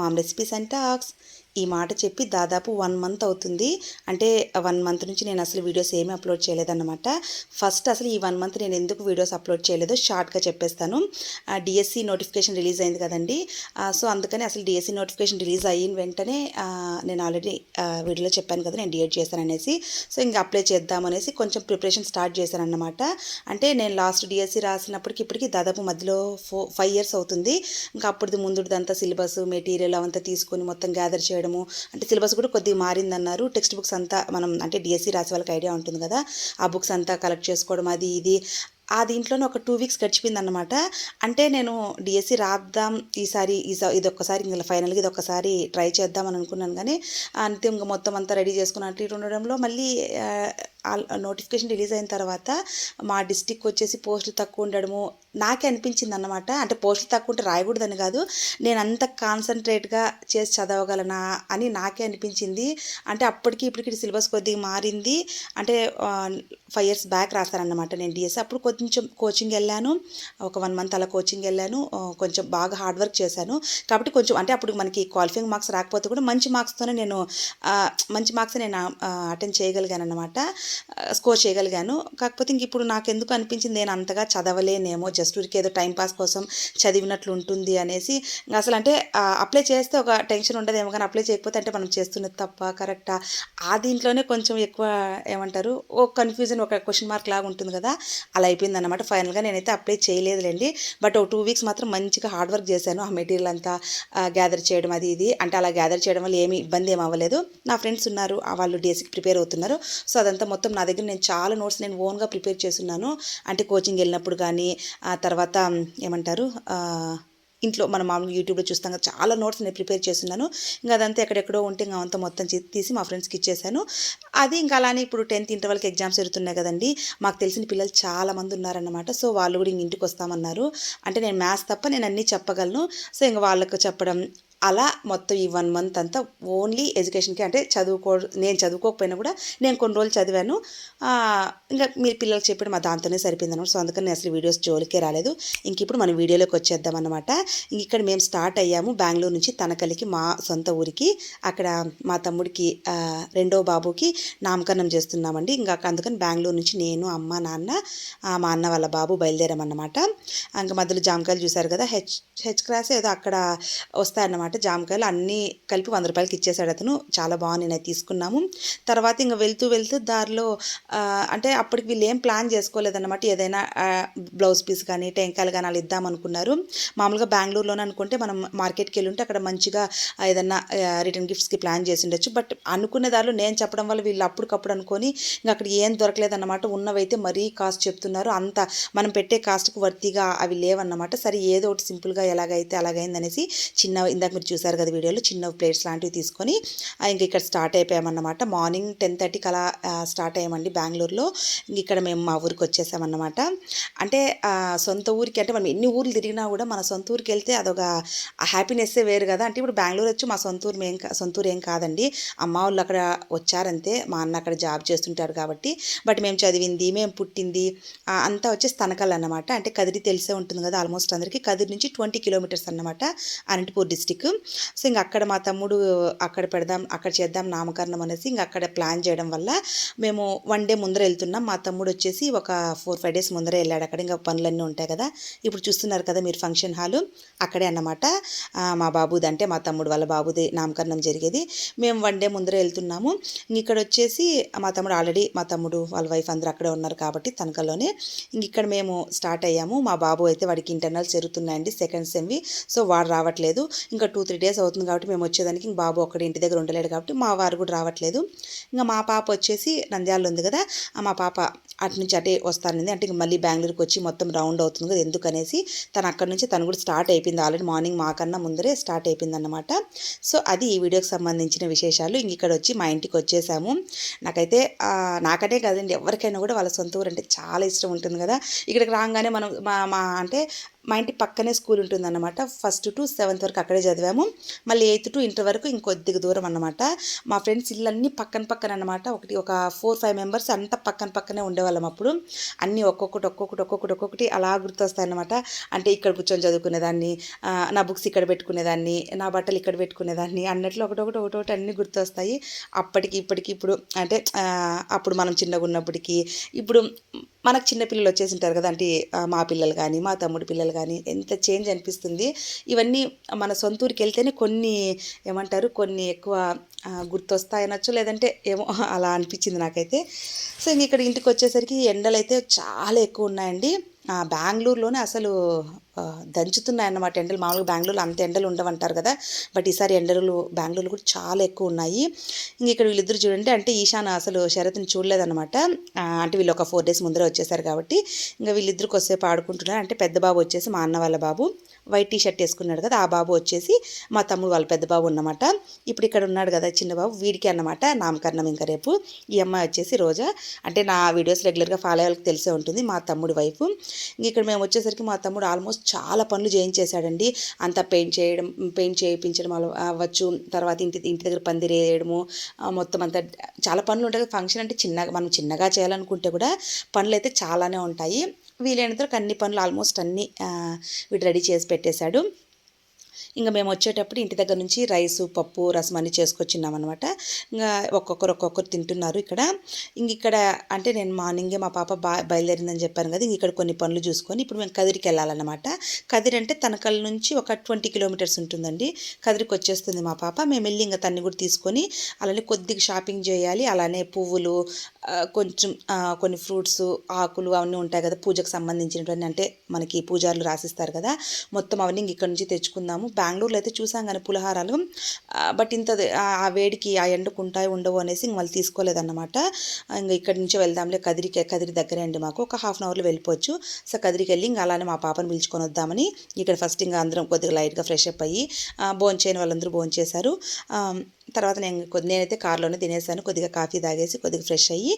Mom recipes and talks ఈ మాట చెప్పి దాదాపు వన్ మంత్ అవుతుంది. అంటే వన్ మంత్ నుంచి నేను అసలు వీడియోస్ ఏమీ అప్లోడ్ చేయలేదన్నమాట. ఫస్ట్ అసలు ఈ వన్ మంత్ నేను ఎందుకు వీడియోస్ అప్లోడ్ చేయలేదో షార్ట్గా చెప్పేస్తాను. డిఎస్సి నోటిఫికేషన్ రిలీజ్ అయింది కదండి. సో అందుకని అసలు డిఎస్సి నోటిఫికేషన్ రిలీజ్ అయిన వెంటనే నేను ఆల్రెడీ వీడియోలో చెప్పాను కదా నేను డిఎడ్ చేశాను అనేసి. సో ఇంకా అప్లై చేద్దామనేసి కొంచెం ప్రిపరేషన్ స్టార్ట్ చేశాను అన్నమాట అంటే నేను లాస్ట్ డిఎస్సి రాసినప్పటికి ఇప్పటికి దాదాపు మధ్యలో ఫైవ్ ఇయర్స్ అవుతుంది. ఇంకా అప్పటిది ముందుదంతా సిలబస్ మెటీరియల్ అవంతా తీసుకొని మొత్తం గ్యాదర్ చేయడము. అంటే సిలబస్ కూడా కొద్దిగా మారిందన్నారు. టెక్స్ట్ బుక్స్ అంతా మనం అంటే డిఎస్సి రాసే వాళ్ళకి ఐడియా ఉంటుంది కదా. ఆ బుక్స్ అంతా కలెక్ట్ చేసుకోవడం అది ఇది. ఆ దీంట్లోనే ఒక టూ వీక్స్ గడిచిపోయింది అనమాట అంటే నేను డిఎస్సి రాద్దాం ఈసారి ఈసా ఇది ఒక్కసారి ఇంకా ఫైనల్గా ఇది ఒక్కసారి ట్రై చేద్దాం అని అనుకున్నాను. కానీ అంతే ఇంకా మొత్తం అంతా రెడీ చేసుకుని ఇటు ఉండడంలో మళ్ళీ నోటిఫికేషన్ రిలీజ్ అయిన తర్వాత మా డిస్టిక్ వచ్చేసి పోస్టులు తక్కువ ఉండడము నాకే అనిపించింది అన్నమాట అంటే పోస్టులు తక్కువ ఉంటే రాయకూడదని కాదు. నేను అంత కాన్సన్ట్రేట్గా చేసి చదవగలనా అని నాకే అనిపించింది. అంటే అప్పటికి ఇప్పటికి సిలబస్ కొద్దిగా మారింది. అంటే ఫైవ్ ఇయర్స్ బ్యాక్ రాస్తానన్నమాట నేను డిఎస్ అప్పుడు కొంచెం కోచింగ్ వెళ్ళాను. ఒక వన్ మంత్ అలా కోచింగ్ వెళ్ళాను. కొంచెం బాగా హార్డ్ వర్క్ చేశాను. కాబట్టి కొంచెం అంటే అప్పుడు మనకి క్వాలిఫైయింగ్ మార్క్స్ రాకపోతే కూడా మంచి మార్క్స్తోనే నేను మంచి మార్క్స్ నేను అటెండ్ చేయగలిగాను అనమాట స్కోర్ చేయగలిగాను. కాకపోతే ఇంక ఇప్పుడు నాకు ఎందుకు అనిపించింది నేను అంతగా చదవలేనేమో జస్ట్ ఊరికి ఏదో టైంపాస్ కోసం చదివినట్లు ఉంటుంది అనేసి. అసలు అంటే అప్లై చేస్తే ఒక టెన్షన్ ఉండదేమో కానీ అప్లై చేయకపోతే అంటే మనం చేస్తున్నది తప్ప కరెక్టా ఆ? దీంట్లోనే కొంచెం ఎక్కువ ఏమంటారు ఓ కన్ఫ్యూజన్ ఒక క్వశ్చన్ మార్క్ లాగా ఉంటుంది కదా? అలా అయిపోయింది అనమాట ఫైనల్గా నేనైతే అప్లై చేయలేదులేండి. బట్ ఒక టూ వీక్స్ మాత్రం మంచిగా హార్డ్ వర్క్ చేశాను. ఆ మెటీరియల్ అంతా గ్యాదర్ చేయడం అది ఇది. అంటే అలా గ్యాదర్ చేయడం వల్ల ఏమి ఇబ్బంది ఏమి అవ్వలేదు. నా ఫ్రెండ్స్ ఉన్నారు వాళ్ళు డేస్కి ప్రిపేర్ అవుతున్నారు. సో అదంతా మొత్తం నా దగ్గర నేను చాలా నోట్స్ నేను ఓన్గా ప్రిపేర్ చేస్తున్నాను. అంటే కోచింగ్ వెళ్ళినప్పుడు కానీ ఆ తర్వాత ఏమంటారు ఇంట్లో మనం మామూలుగా యూట్యూబ్లో చూస్తాం కదా చాలా నోట్స్ నేను ప్రిపేర్ చేస్తున్నాను. ఇంకా అదంతా ఎక్కడెక్కడో ఉంటే ఇంకా అంతా మొత్తం తీసి మా ఫ్రెండ్స్కి ఇచ్చేసాను. అది ఇంకా అలానే ఇప్పుడు టెన్త్ ఇంటర్వల్కి ఎగ్జామ్స్ జరుగుతున్నాయి కదండి మాకు తెలిసిన పిల్లలు చాలా మంది ఉన్నారన్నమాట. సో వాళ్ళు కూడా ఇంక ఇంటికి వస్తామన్నారు. అంటే నేను మ్యాథ్స్ తప్ప నేను అన్నీ చెప్పగలను. సో ఇంకా వాళ్ళకు చెప్పడం అలా మొత్తం ఈ వన్ మంత్ అంతా ఓన్లీ ఎడ్యుకేషన్కి అంటే చదువుకో నేను చదువుకోకపోయినా కూడా నేను కొన్ని రోజులు చదివాను. ఇంకా మీ పిల్లలకు చెప్పడం మా దాంతోనే సరిపోయింది అనమాట సో అందుకని అసలు వీడియోస్ జోలికే రాలేదు. ఇంక ఇప్పుడు మనం వీడియోలోకి వచ్చేద్దాం అనమాట ఇంక ఇక్కడ మేము స్టార్ట్ అయ్యాము బెంగళూరు నుంచి తనకలికి మా సొంత ఊరికి. అక్కడ మా తమ్ముడికి రెండో బాబుకి నామకరణం చేస్తున్నామండి. ఇంకా అందుకని బెంగళూరు నుంచి నేను అమ్మ నాన్న మా అన్న వాళ్ళ బాబు బయలుదేరామన్నమాట. ఇంకా మధ్యలో జామకాయలు చూశారు కదా హెచ్ హెచ్ క్లాస్ ఏదో అక్కడ వస్తాయన్నమాట. జామకాయలు అన్నీ కలిపి వంద రూపాయలకి ఇచ్చేసాడు అతను. చాలా బాగుంది నేను తీసుకున్నాము. తర్వాత ఇంకా వెళ్తూ వెళ్తూ దారిలో అంటే అప్పటికి వీళ్ళు ఏం ప్లాన్ చేసుకోలేదన్నమాట. ఏదైనా బ్లౌజ్ పీస్ కానీ టెంకాయలు కానీ అలా ఇద్దామనుకున్నారు మామూలుగా బెంగళూరులోనే అనుకుంటే మనం మార్కెట్కి వెళ్ళి ఉంటే అక్కడ మంచిగా ఏదైనా ఏదన్నా రిటర్న్ గిఫ్ట్స్కి ప్లాన్ చేసి ఉండొచ్చు. బట్ అనుకునే దారిలో నేను చెప్పడం వల్ల వీళ్ళు అప్పటికప్పుడు అనుకొని ఇంకా అక్కడ ఏం దొరకలేదన్నమాట. ఉన్నవైతే మరీ కాస్ట్ చెప్తున్నారు. అంత మనం పెట్టే కాస్ట్కి వర్తిగా అవి లేవన్నమాట. సరే ఏదో ఒకటి సింపుల్గా ఎలాగైతే అలాగైందనేసి చిన్న ఇందాక మీరు చూసారు కదా వీడియోలో చిన్న ప్లేట్స్ లాంటివి తీసుకొని ఇంక ఇక్కడ స్టార్ట్ అయిపోయామన్నమాట. మార్నింగ్ టెన్ థర్టీకి అలా స్టార్ట్ అయ్యామండి బెంగళూరులో. ఇంక ఇక్కడ మేము మా ఊరికి వచ్చేసామన్నమాట. అంటే సొంత ఊరికి అంటే మనం ఎన్ని ఊర్లు తిరిగినా కూడా మన సొంత ఊరికి వెళ్తే అదొక హ్యాపీనెస్సే వేరు కదా. అంటే ఇప్పుడు బెంగళూరు వచ్చి మా సొంత ఊరు మేం సొంత ఊరు ఏం కాదండి. అమ్మ వాళ్ళు అక్కడ వచ్చారంతే మా అన్న అక్కడ జాబ్ చేస్తుంటారు కాబట్టి. బట్ మేము చదివింది మేము పుట్టింది అంతా వచ్చేసి తనకల్ అన్నమాట. అంటే కదిరి తెలిసే ఉంటుంది కదా ఆల్మోస్ట్ అందరికీ. కదిరి నుంచి ట్వంటీ కిలోమీటర్స్ అన్నమాట అనంతపూర్ డిస్టిక్. సో ఇంక అక్కడ మా తమ్ముడు అక్కడ పెడదాం అక్కడ చేద్దాం నామకరణం అనేసి ఇంక అక్కడ ప్లాన్ చేయడం వల్ల మేము వన్ డే ముందర వెళ్తున్నాం. మా తమ్ముడు వచ్చేసి ఒక ఫోర్ ఫైవ్ డేస్ ముందరే వెళ్ళాడు. అక్కడ ఇంకా పనులన్నీ ఉంటాయి కదా. ఇప్పుడు చూస్తున్నారు కదా మీరు ఫంక్షన్ హాలు అక్కడే అన్నమాట. మా బాబుది అంటే మా తమ్ముడు వాళ్ళ బాబుది నామకరణం జరిగేది. మేము వన్ డే ముందరే వెళ్తున్నాము. ఇక్కడ వచ్చేసి మా తమ్ముడు ఆల్రెడీ మా తమ్ముడు వాళ్ళ వైఫ్ అందరూ అక్కడే ఉన్నారు కాబట్టి తనకలోనే ఇంక ఇక్కడ మేము స్టార్ట్ అయ్యాము. మా బాబు అయితే వాడికి ఇంటర్నల్స్ జరుగుతున్నాయండి సెకండ్ సెమ్వి సో వాడు రావట్లేదు. ఇంకా టూ త్రీ డేస్ అవుతుంది కాబట్టి మేము వచ్చేదానికి ఇంక బాబు ఒక్కడే ఇంటి దగ్గర ఉండలేడు కాబట్టి మా వారు కూడా రావట్లేదు. ఇంకా మా పాప వచ్చేసి నంద్యాలలో ఉంది కదా మా పాప అటు నుంచి అటే వస్తానంది. అంటే ఇంక మళ్ళీ బెంగళూరుకి వచ్చి మొత్తం రౌండ్ అవుతుంది కదా ఎందుకనేసి తను అక్కడ నుంచి తను కూడా స్టార్ట్ అయిపోయింది ఆల్రెడీ మార్నింగ్ మాకన్నా ముందరే స్టార్ట్ అయిపోయింది అనమాట సో అది ఈ వీడియోకి సంబంధించిన విశేషాలు. ఇంక ఇక్కడ వచ్చి మా ఇంటికి వచ్చేసాము. నాకైతే నాకనే కాదండి ఎవరికైనా కూడా వాళ్ళ సొంత ఊరు అంటే చాలా ఇష్టం ఉంటుంది కదా. ఇక్కడికి రాగానే మనం మా మా అంటే మా ఇంటి పక్కనే స్కూల్ ఉంటుందన్నమాట. ఫస్ట్ టు సెవెంత్ వరకు అక్కడే చదివాము. మళ్ళీ ఎయిత్ టు ఇంటర్ వరకు ఇంకొద్దిగా దూరం అన్నమాట. మా ఫ్రెండ్స్ ఇల్లన్నీ పక్కన పక్కన అనమాట ఒకటి ఒక ఫోర్ ఫైవ్ మెంబర్స్ అంతా పక్కన పక్కనే ఉండేవాళ్ళం అప్పుడు. అన్నీ ఒక్కొక్కటి ఒక్కొక్కటి ఒక్కొక్కటి ఒక్కొక్కటి అలా గుర్తొస్తాయి అనమాట అంటే ఇక్కడ కూర్చొని చదువుకునేదాన్ని నా బుక్స్ ఇక్కడ పెట్టుకునేదాన్ని నా బట్టలు ఇక్కడ పెట్టుకునేదాన్ని అన్నట్లు ఒకటొకటి ఒకటొకటి అన్నీ గుర్తొస్తాయి. అప్పటికి ఇప్పటికి ఇప్పుడు అంటే అప్పుడు మనం చిన్నగా ఉన్నప్పటికీ ఇప్పుడు మనకు చిన్న పిల్లలు వచ్చేసి ఉంటారు కదా అంటే మా పిల్లలు కానీ మా తమ్ముడు పిల్లలు కానీ ఎంత చేంజ్ అనిపిస్తుంది. ఇవన్నీ మన సొంత ఊరికి వెళ్తేనే కొన్ని ఏమంటారు కొన్ని ఎక్కువ గుర్తొస్తాయనొచ్చు లేదంటే ఏమో అలా అనిపించింది నాకైతే. సో ఇంక ఇక్కడ ఇంటికి వచ్చేసరికి ఎండలు అయితే చాలా ఎక్కువ ఉన్నాయండి బెంగళూరులోనే అసలు దంచుతున్నాయి అన్నమాట ఎండలు. మామూలుగా బెంగళూరులో అంత ఎండలు ఉండవంటారు కదా. బట్ ఈసారి ఎండలు బెంగళూరులో కూడా చాలా ఎక్కువ ఉన్నాయి. ఇంక ఇక్కడ వీళ్ళిద్దరు చూడండి అంటే ఈశాన్ అసలు శరత్ని చూడలేదన్నమాట. అంటే వీళ్ళు ఒక ఫోర్ డేస్ ముందరే వచ్చేసారు కాబట్టి ఇంకా వీళ్ళిద్దరు కొద్దిసేపు ఆడుకుంటున్నారు. అంటే పెద్ద బాబు వచ్చేసి మా అన్న వాళ్ళ బాబు వైట్ టీ షర్ట్ వేసుకున్నాడు కదా ఆ బాబు వచ్చేసి మా తమ్ముడు వాళ్ళ పెద్ద బాబు అన్నమాట. ఇప్పుడు ఇక్కడ ఉన్నాడు కదా చిన్న బాబు వీడికి అన్నమాట నామకరణం ఇంకా రేపు. ఈ అమ్మాయి వచ్చేసి రోజా. అంటే నా వీడియోస్ రెగ్యులర్గా ఫాలో అయ్యే వాళ్ళకి తెలిసే ఉంటుంది మా తమ్ముడి వైఫ్. ఇంక ఇక్కడ మేము వచ్చేసరికి మా తమ్ముడు ఆల్మోస్ట్ చాలా పనులు చేయించేశాడండి. అంతా పెయింట్ చేయడం పెయింట్ చేయించడం అవ్వచ్చు. తర్వాత ఇంటి ఇంటి దగ్గర పందిరి వేయడము మొత్తం అంతా చాలా పనులు ఉంటాయి ఫంక్షన్ అంటే చిన్నగా మనం చిన్నగా చేయాలనుకుంటే కూడా పనులు అయితే చాలానే ఉంటాయి. వీలైనంత అన్ని పనులు ఆల్మోస్ట్ అన్నీ వీటి వీడు రెడీ చేసి పెట్టేశాడు. ఇంకా మేము వచ్చేటప్పుడు ఇంటి దగ్గర నుంచి రైసు పప్పు రసం అన్ని చేసుకొచ్చిన్నాం అనమాట ఇంకా ఒక్కొక్కరు ఒక్కొక్కరు తింటున్నారు ఇక్కడ. ఇంక ఇక్కడ అంటే నేను మార్నింగే మా పాప బా బయలుదేరిందని చెప్పాను కదా ఇంక ఇక్కడ కొన్ని పనులు చూసుకొని ఇప్పుడు మేము కదిరికి వెళ్ళాలన్నమాట. కదిరి అంటే తనకల్ నుంచి ఒక ట్వంటీ కిలోమీటర్స్ ఉంటుందండి. కదిరికి వచ్చేస్తుంది మా పాప. మేము వెళ్ళి ఇంకా తన్ని కూడా తీసుకొని అలానే కొద్దిగా షాపింగ్ చేయాలి. అలానే పువ్వులు కొంచెం కొన్ని ఫ్రూట్స్ ఆకులు అవన్నీ ఉంటాయి కదా పూజకు సంబంధించినటువంటి అంటే మనకి పూజారులు రాసిస్తారు కదా. మొత్తం అవన్నీ ఇంక ఇక్కడ నుంచి తెచ్చుకుందాము. బెంగళూరులో అయితే చూసాం కానీ పులిహారాలు. బట్ ఇంత ఆ వేడికి ఆ ఎండకు ఉంటాయి ఉండవు అనేసి ఇంక వాళ్ళు తీసుకోలేదన్నమాట. ఇంకా ఇక్కడి నుంచి వెళ్దాంలే కదిరికి కదిరి దగ్గరే అండి మాకు. ఒక హాఫ్ అన్ అవర్లో వెళ్ళిపోవచ్చు. సో కదిరికి వెళ్ళి ఇంకా అలానే మా పాపను పిలుచుకొని వద్దామని ఇక్కడ ఫస్ట్ ఇంకా అందరం కొద్దిగా లైట్గా ఫ్రెష్ అప్ అయ్యి భోంచేయని వాళ్ళందరూ భోంచేశారు. తర్వాత నేను కొద్ది నేనైతే కార్లోనే తినేసాను. కొద్దిగా కాఫీ తాగేసి కొద్దిగా ఫ్రెష్ అయ్యి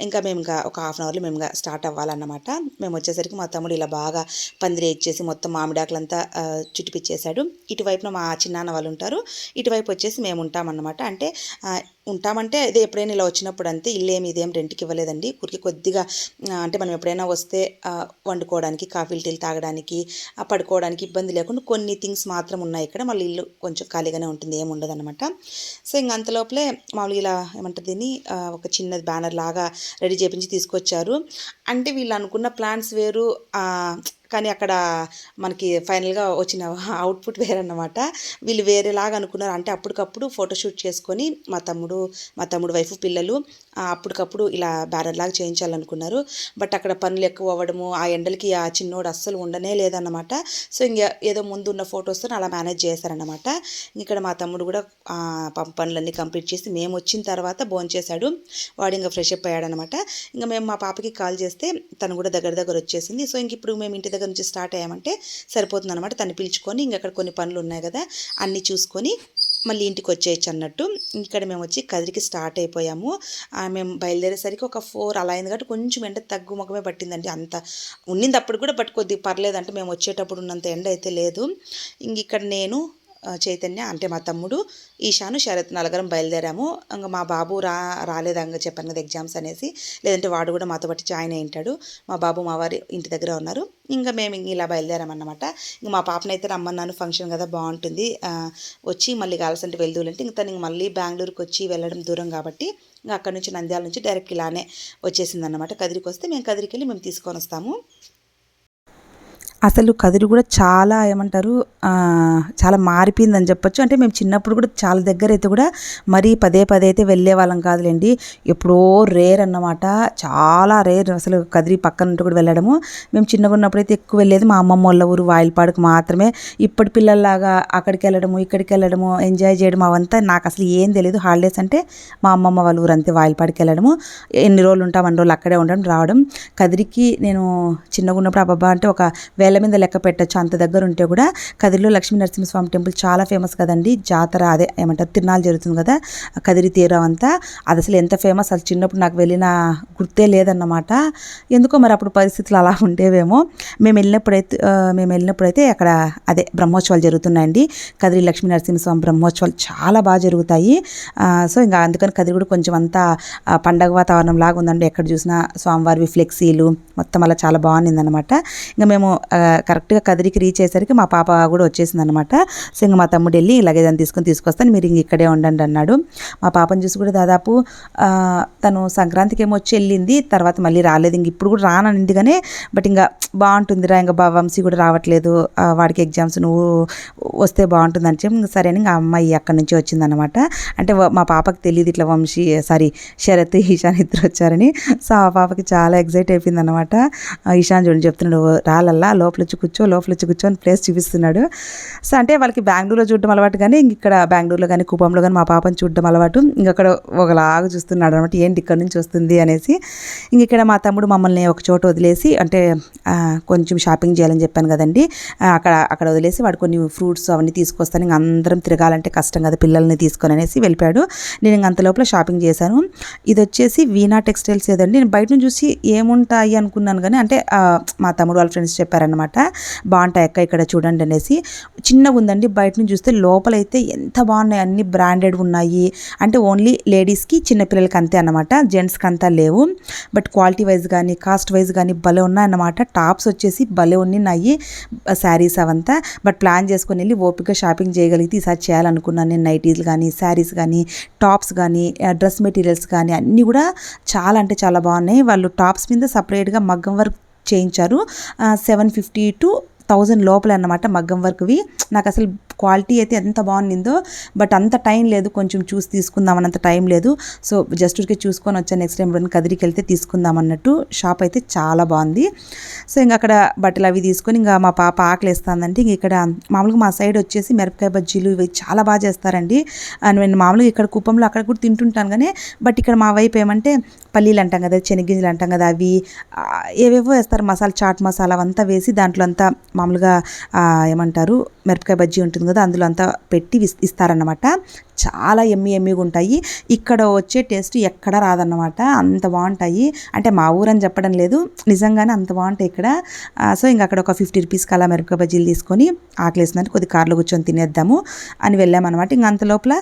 ఇంకా మేము ఇంకా ఒక హాఫ్ అన్ అవర్లో మేము ఇంకా స్టార్ట్ అవ్వాలన్నమాట. మేము వచ్చేసరికి మా తమ్ముడు ఇలా బాగా పందిరి ఇచ్చేసి మొత్తం మామిడాకులంతా ఆ, చుట్టిపిచ్చేశాడు ఇటువైపున మా చిన్నాన్న వాళ్ళు ఉంటారు. ఇటువైపు వచ్చేసి మేము ఉంటామన్నమాట. అంటే ఉంటామంటే అదే ఎప్పుడైనా ఇలా వచ్చినప్పుడు అంతే ఇల్లేమి ఇదేం రెంట్కి ఇవ్వలేదండి. ఊరికి కొద్దిగా అంటే మనం ఎప్పుడైనా వస్తే వండుకోవడానికి కాఫీలు టీలు తాగడానికి పడుకోవడానికి ఇబ్బంది లేకుండా కొన్ని థింగ్స్ మాత్రం ఉన్నాయి ఇక్కడ. మళ్ళీ ఇల్లు కొంచెం ఖాళీగానే ఉంటుంది ఏమి ఉండదు అనమాట సో ఇంక అంతలోపలే మామూలుగా ఇలా ఏమంటారు దీన్ని ఒక చిన్న బ్యానర్ లాగా రెడీ చేపించి తీసుకొచ్చారు. అంటే వీళ్ళు అనుకున్న ప్లాన్స్ వేరు కానీ అక్కడ మనకి ఫైనల్గా వచ్చిన అవుట్పుట్ వేరన్నమాట. వీళ్ళు వేరేలాగా అనుకున్నారు. అంటే అప్పటికప్పుడు ఫోటోషూట్ చేసుకొని మా తమ్ముడు మా తమ్ముడు వైఫ్ పిల్లలు అప్పటికప్పుడు ఇలా బ్యారర్లాగా చేయించాలనుకున్నారు. బట్ అక్కడ పనులు ఎక్కువ అవ్వడము ఆ ఎండలకి ఆ చిన్నోడు అస్సలు ఉండనే లేదన్నమాట. సో ఇంక ఏదో ముందు ఉన్న ఫొటోస్తో అలా మేనేజ్ చేశారన్నమాట. ఇక్కడ మా తమ్ముడు కూడా పం పనులన్నీ కంప్లీట్ చేసి మేము వచ్చిన తర్వాత భోంచేశాడు వాడు ఇంకా ఫ్రెష్ అప్ అయ్యాడనమాట ఇంకా మేము మా పాపకి కాల్ చేస్తే తను కూడా దగ్గర దగ్గర వచ్చేసింది. సో ఇంక ఇప్పుడు మేము ఇంటి దగ్గర నుంచి స్టార్ట్ అయ్యామంటే సరిపోతుంది అనమాట తను పిలుచుకొని ఇంక అక్కడ కొన్ని పనులు ఉన్నాయి కదా అన్నీ చూసుకొని మళ్ళీ ఇంటికి వచ్చేయచ్చు అన్నట్టు. ఇక్కడ మేము వచ్చి కదిరికి స్టార్ట్ అయిపోయాము. మేము బయలుదేరేసరికి ఒక ఫోర్ అలా అయింది కాబట్టి కొంచెం ఎండ తగ్గుముఖమే పట్టిందండి. అంత ఉన్నింది అప్పుడు కూడా బట్ కొద్దిగా పర్లేదు అంటే మేము వచ్చేటప్పుడు ఉన్నంత ఎండ అయితే లేదు. ఇంక ఇక్కడ నేను చైతన్య అంటే మా తమ్ముడు ఈశాను శరత్ నలుగురం బయలుదేరాము. ఇంకా మా బాబు రా రాలేదు అంగ చెప్పాను కదా ఎగ్జామ్స్ అనేసి. లేదంటే వాడు కూడా మాతో పాటు జాయిన్ అయి ఉంటాడు. మా బాబు మా వారి ఇంటి దగ్గర ఉన్నారు. ఇంకా మేము ఇలా బయలుదేరామన్నమాట ఇంకా మా పాపనైతే రమ్మన్నాను ఫంక్షన్ కదా బాగుంటుంది. వచ్చి మళ్ళీ కాల్సంటే వెళ్దూలంటే ఇంకా తను ఇంక మళ్ళీ బెంగళూరుకి వచ్చి వెళ్ళడం దూరం కాబట్టి ఇంకా అక్కడ నుంచి నంద్యాల నుంచి డైరెక్ట్ ఇలానే వచ్చేసిందన్నమాట. కదిరికి వస్తే మేము కదిరికి వెళ్ళి మేము తీసుకొని వస్తాము. అసలు కదిరి కూడా చాలా ఏమంటారు చాలా మారిపోయిందని చెప్పొచ్చు. అంటే మేము చిన్నప్పుడు కూడా చాలా దగ్గర అయితే కూడా మరీ పదే పదే అయితే వెళ్ళే వాళ్ళం కాదులేండి. ఎప్పుడో రేర్ అన్నమాట. చాలా రేర్ అసలు కదిరి పక్కన ఉంటే కూడా వెళ్ళడము. మేము చిన్నగా ఉన్నప్పుడు అయితే ఎక్కువ వెళ్ళేది మా అమ్మమ్మ వాళ్ళ ఊరు వాయిల్పాడుకు మాత్రమే. ఇప్పటి పిల్లల్లాగా అక్కడికి వెళ్ళడము ఇక్కడికి వెళ్ళడము ఎంజాయ్ చేయడం అవంతా నాకు అసలు ఏం తెలియదు. హాలిడేస్ అంటే మా అమ్మమ్మ వాళ్ళ ఊరు అంతే వాయిల్పాడికి వెళ్ళడము. ఎన్ని రోజులు ఉంటాం అన్ని రోజులు అక్కడే ఉండడం రావడం. కదిరికి నేను చిన్నగా ఉన్నప్పుడు అబ్బాబా అంటే ఒక వేల మీద లెక్క పెట్టచ్చు. అంత దగ్గర ఉంటే కూడా కదిరిలో లక్ష్మీ నరసింహస్వామి టెంపుల్ చాలా ఫేమస్ కదండి. జాతర అదే ఏమంటారు? తిరునాళ్ళు జరుగుతుంది కదా. కదిరి తీరం అంతా. అది అసలు ఎంత ఫేమస్? అసలు చిన్నప్పుడు నాకు వెళ్ళిన గుర్తే లేదన్నమాట. ఎందుకో మరి అప్పుడు పరిస్థితులు అలా ఉండేవేమో. మేము వెళ్ళినప్పుడైతే మేము వెళ్ళినప్పుడైతే అక్కడ అదే బ్రహ్మోత్సవాలు జరుగుతున్నాయండి. కదిరి లక్ష్మీ నరసింహస్వామి బ్రహ్మోత్సవాలు చాలా బాగా జరుగుతాయి. సో ఇంకా అందుకని కదిరి కూడా కొంచెం అంతా పండగ వాతావరణం లాగా ఉందండి. ఎక్కడ చూసినా స్వామివారివి ఫ్లెక్సీలు మొత్తం అలా చాలా బాగుంది అనమాట ఇంకా మేము కరెక్ట్గా కదిరికి రీచ్ అయ్యేసరికి మా పాప కూడా వచ్చేసింది అనమాట సో ఇంకా మా తమ్ముడు వెళ్ళి ఇలాగే దాన్ని తీసుకొని తీసుకొస్తాను మీరు ఇంక ఇక్కడే ఉండండి అన్నాడు. మా పాపను చూసి కూడా దాదాపు తను సంక్రాంతికి ఏమో వచ్చి వెళ్ళింది తర్వాత మళ్ళీ రాలేదు. ఇంక ఇప్పుడు కూడా రానంది కానీ బట్ ఇంకా బాగుంటుందిరా ఇంకా బా వంశీ కూడా రావట్లేదు. వాడికి ఎగ్జామ్స్ నువ్వు వస్తే బాగుంటుంది అని చెప్పి సరే అని ఇంకా అమ్మాయి అక్కడి నుంచి వచ్చిందనమాట అంటే మా పాపకి తెలియదు ఇట్లా వంశీ సారీ శరత్ ఈశాన్ ఇద్దరు వచ్చారని. సో ఆ పాపకి చాలా ఎగ్జైట్ అయిపోయింది అనమాట ఈశాన్ చూడండి చెప్తున్నాడు రాలల్లా లోపల వచ్చి కూర్చో లోపల వచ్చి కూర్చో అని ప్లేస్ చూపిస్తున్నాడు. సో అంటే వాళ్ళకి బెంగళూరులో చూడడం అలవాటు కానీ ఇక్కడ బెంగళూరులో కానీ కుప్పంలో కానీ మా పాపని చూడడం అలవాటు. ఇంకక్కడ ఒకలాగా చూస్తున్నాడు అనమాట ఏంటి ఇక్కడ నుంచి వస్తుంది? అనేసి. ఇంక ఇక్కడ మా తమ్ముడు మమ్మల్ని ఒక చోట వదిలేసి అంటే కొంచెం షాపింగ్ చేయాలని చెప్పాను కదండి. అక్కడ అక్కడ వదిలేసి వాడు కొన్ని ఫ్రూట్స్ అవన్నీ తీసుకొస్తాను. ఇంక అందరం తిరగాలంటే కష్టం కదా పిల్లల్ని తీసుకొని అనేసి వెళ్ళిపోయాడు. నేను ఇంక అంత లోపల షాపింగ్ చేశాను. ఇది వచ్చేసి వీణా టెక్స్టైల్స్ ఏదండి? నేను బయట నుంచి చూసి ఏముంటాయి అనుకున్నాను కానీ అంటే మా తమ్ముడు వాళ్ళ ఫ్రెండ్స్ చెప్పారనమాట బాగుంటాయి అక్క ఇక్కడ చూడండి అనేసి. చిన్నగా ఉందండి బయట నుంచి చూస్తే లోపలైతే ఎంత బాగున్నాయి అన్ని బ్రాండెడ్ ఉన్నాయి. అంటే ఓన్లీ లేడీస్కి చిన్నపిల్లలకి అంతే అన్నమాట. జెంట్స్కి అంతా లేవు. బట్ క్వాలిటీ వైజ్ కానీ కాస్ట్ వైజ్ కానీ భలే ఉన్నాయన్నమాట. టాప్స్ వచ్చేసి భలే ఉన్నాయి శారీస్ అవంతా. బట్ ప్లాన్ చేసుకొని వెళ్ళి ఓపిక షాపింగ్ చేయగలిగితే ఈసారి చేయాలనుకున్నాను నేను. నైటీస్ కానీ శారీస్ కానీ టాప్స్ కానీ డ్రెస్ మెటీరియల్స్ కానీ అన్నీ కూడా చాలా అంటే చాలా బాగున్నాయి. వాళ్ళు టాప్స్ మీద సపరేట్గా మగ్గం వర్క్ చేయించారు. సెవెన్ ఫిఫ్టీ టు థౌజండ్ లోపల అన్నమాట మగ్గం వర్క్వి. నాకు అసలు క్వాలిటీ అయితే ఎంత బాగుండిందో బట్ అంత టైం లేదు కొంచెం చూసి తీసుకుందాం అన్నంత టైం లేదు. సో జస్ట్ ఊరికే చూసుకొని వచ్చాను నెక్స్ట్ టైం రెండు కదిరికి వెళ్తే తీసుకుందాం అన్నట్టు షాప్ అయితే చాలా బాగుంది. సో ఇంకా అక్కడ బట్టలు అవి తీసుకొని ఇంకా మా పాప ఆకలి వేస్తుందంటే ఇంక ఇక్కడ మామూలుగా మా సైడ్ వచ్చేసి మిరపకాయ బజ్జీలు ఇవి చాలా బాగా చేస్తారండి. అండ్ నేను మామూలుగా ఇక్కడ కుప్పంలో అక్కడ కూడా తింటుంటాను కానీ బట్ ఇక్కడ మా వైపు ఏమంటే పల్లీలు అంటాం కదా శనగింజలు అంటాం కదా అవి ఏవేవో వేస్తారు. మసాలా చాట్ మసాలా అవంతా వేసి దాంట్లో అంతా మామూలుగా ఏమంటారు మిరపకాయ బజ్జీ ఉంటుంది కదా అందులో అంతా పెట్టి ఇస్తారన్నమాట. చాలా ఎమ్మి ఎమ్మిగా ఉంటాయి. ఇక్కడ వచ్చే టేస్ట్ ఎక్కడ రాదన్నమాట. అంత బాగుంటాయి. అంటే మా ఊరని చెప్పడం లేదు. నిజంగానే అంత బాగుంటాయి ఇక్కడ. సో ఇంకా అక్కడ ఒక ఫిఫ్టీ రూపీస్కి అలా మిరపకాయ బజ్జీలు తీసుకొని ఆకలేసిందంటే కొద్ది కార్లో కూర్చొని తినేద్దాము అని వెళ్ళామన్నమాట. ఇంకా అంత లోపల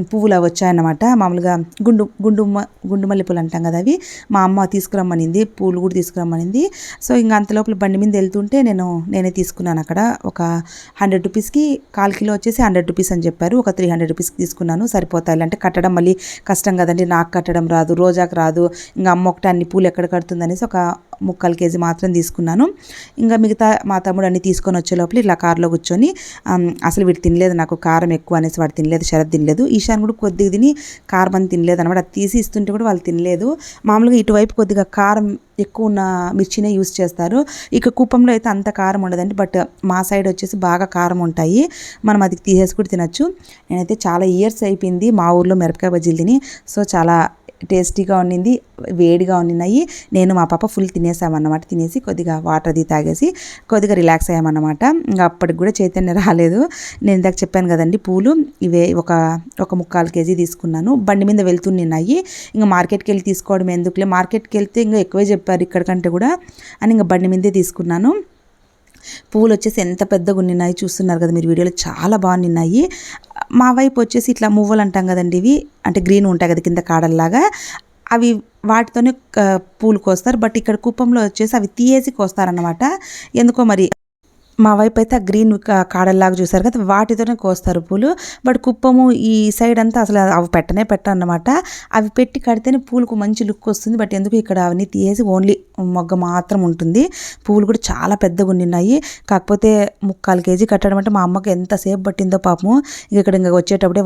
పువ్వులు అవి వచ్చాయన్నమాట. మామూలుగా గుండు గుండు గుండుమల్లి గుండు పూలు అంటాం కదా అవి. మా అమ్మ తీసుకురమ్మనింది. పూలు కూడా తీసుకురమ్మనింది. సో ఇంకా అంత లోపల బండి మీద వెళ్తుంటే నేను నేనే తీసుకున్నాను అక్కడ. ఒక హండ్రెడ్ రూపీస్కి కాల్ కిలో వచ్చేసి హండ్రెడ్ రూపీస్ అని చెప్పారు. ఒక త్రీ హండ్రెడ్ రూపీస్కి తీసుకున్నాను. సరిపోతాయి అంటే కట్టడం మళ్ళీ కష్టం కదండి. నాకు కట్టడం రాదు రోజాకు రాదు. ఇంకా అమ్మ ఒకటి అన్ని పూలు ఎక్కడ కడుతుంది అనేసి ఒక ముక్కలు కేజీ మాత్రం తీసుకున్నాను. ఇంకా మిగతా మా తమ్ముడు అన్ని తీసుకొని వచ్చే లోపల ఇట్లా కారులో కూర్చొని అసలు వీడు తినలేదు నాకు కారం ఎక్కువ అనేసి వాడు తినలేదు శరత్ తినలేదు. ఈశాన్ కూడా కొద్దిగా తిని కారం అని తినలేదు అనమాట. అది తీసి ఇస్తుంటే కూడా వాళ్ళు తినలేదు. మామూలుగా ఇటువైపు కొద్దిగా కారం ఎక్కువ ఉన్న మిర్చినే యూస్ చేస్తారు. ఇక కుప్పంలో అయితే అంత కారం ఉండదండి బట్ మా సైడ్ వచ్చేసి బాగా కారం ఉంటాయి. మనం అది తీసేసి కూడా తినచ్చు. నేనైతే చాలా ఇయర్స్ అయిపోయింది మా ఊర్లో మిరపకాయ బజ్జీలు తిని సో చాలా టేస్టీగా ఉండింది వేడిగా ఉండినాయి నేను మా పాప ఫుల్ తినేసామన్నమాట. తినేసి కొద్దిగా వాటర్ అది తాగేసి కొద్దిగా రిలాక్స్ అయ్యామన్నమాట. ఇంకా అప్పటికి కూడా చైతన్య రాలేదు. నేను ఇందాక చెప్పాను కదండి పూలు ఇవే ఒక ఒక ముక్కాలు కేజీ తీసుకున్నాను. బండి మీద వెళ్తున్నాయి ఇంకా మార్కెట్కి వెళ్ళి తీసుకోవడం ఎందుకులే? మార్కెట్కి వెళ్తే ఇంకా ఎక్కువే చెప్పారు ఇక్కడికంటే కూడా అని ఇంకా బండి మీదే తీసుకున్నాను. పువ్వులు వచ్చేసి ఎంత పెద్దగా ఉన్నాయి చూస్తున్నారు కదా మీరు వీడియోలో చాలా బాగున్నాయి మా వైపు వచ్చేసి ఇట్లా మువ్వలు అంటాం కదండి ఇవి అంటే గ్రీన్ ఉంటాయి కదా కింద కాడల్లాగా అవి వాటితోనే పూలు కోస్తారు. బట్ ఇక్కడ కుప్పంలో వచ్చేసి అవి తీయేసి కోస్తారన్నమాట. ఎందుకో మరి మా వైపు అయితే ఆ గ్రీన్ కాడల్లాగా చూసారు కదా వాటితోనే కోస్తారు పూలు. బట్ కుప్పము ఈ సైడ్ అంతా అసలు అవి పెట్టనే పెట్టనమాట అవి పెట్టి కడితేనే పూలకు మంచి లుక్ వస్తుంది. బట్ ఎందుకు ఇక్కడ అవన్నీ తీసేసి ఓన్లీ మొగ్గ మాత్రం ఉంటుంది. పూలు కూడా చాలా పెద్దగా ఉండినాయి కాకపోతే ముక్కాలు కేజీ కట్టడం అంటే మా అమ్మకి ఎంతసేపు పట్టిందో పాపము. ఇంక ఇక్కడ ఇంకా వచ్చేటప్పుడే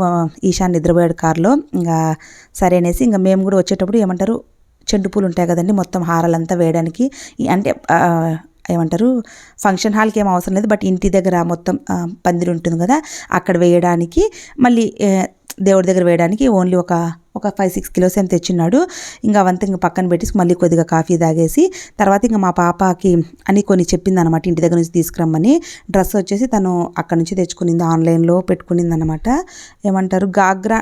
ఈశాన్ నిద్రపోయాడు కారులో. ఇంకా సరే అనేసి ఇంకా మేము కూడా వచ్చేటప్పుడు ఏమంటారు చెండు పూలు ఉంటాయి కదండి మొత్తం హారాలంతా వేయడానికి. అంటే ఏమంటారు ఫంక్షన్ హాల్కి ఏం అవసరం లేదు బట్ ఇంటి దగ్గర మొత్తం పందిరి ఉంటుంది కదా అక్కడ వేయడానికి మళ్ళీ దేవుడి దగ్గర వేయడానికి ఓన్లీ ఒక ఒక ఫైవ్ సిక్స్ కిలోస్ ఏం తెచ్చిన్నాడు. ఇంకా అవంతా ఇంకా పక్కన పెట్టేసి మళ్ళీ కొద్దిగా కాఫీ తాగేసి తర్వాత ఇంకా మా పాపకి అని కొన్ని చెప్పింది అనమాట ఇంటి దగ్గర నుంచి తీసుకురమ్మని. డ్రెస్ వచ్చేసి తను అక్కడ నుంచి తెచ్చుకునింది ఆన్లైన్లో పెట్టుకునింది అనమాట ఏమంటారు గాగ్రా